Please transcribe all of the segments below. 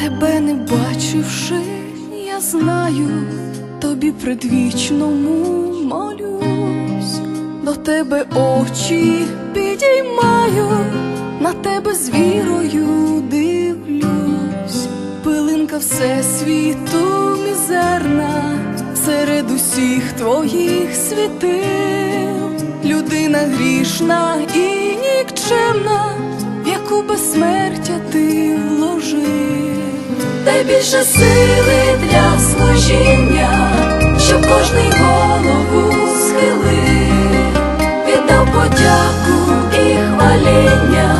тебе не бачивши, я знаю, тобі предвічному молюсь, до тебе очі підіймаю, на тебе з вірою дивлюсь, пилинка всесвіту мізерна, серед усіх твоїх світил, людина грішна і нікчемна, яку безсмертя ти вложив, дай більше сили для служіння, щоб кожний голову схилив, віддав подяку і хваління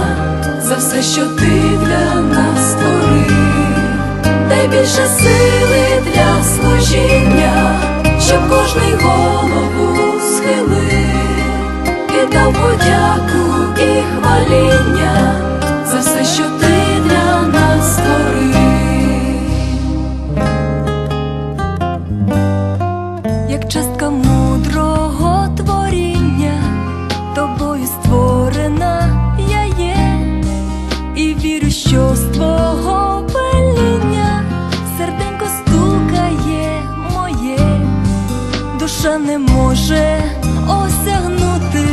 за все, що ти для нас створив, дай більше сили для служіння, щоб кожний голову що з твого веління серденько стукає моє, душа не може осягнути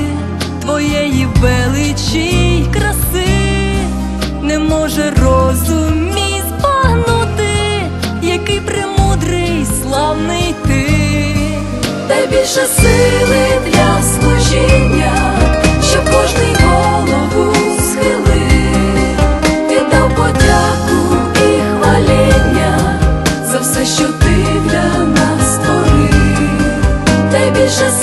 твоєї величі й краси, не може розум мій збагнути, який премудрий, славний ти, дай більше сили для служіння, щоб кожний більше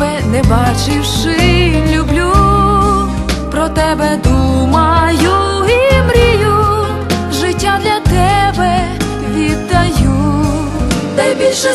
тебе не бачивши, люблю, про тебе думаю і мрію, життя для тебе віддаю, дай більше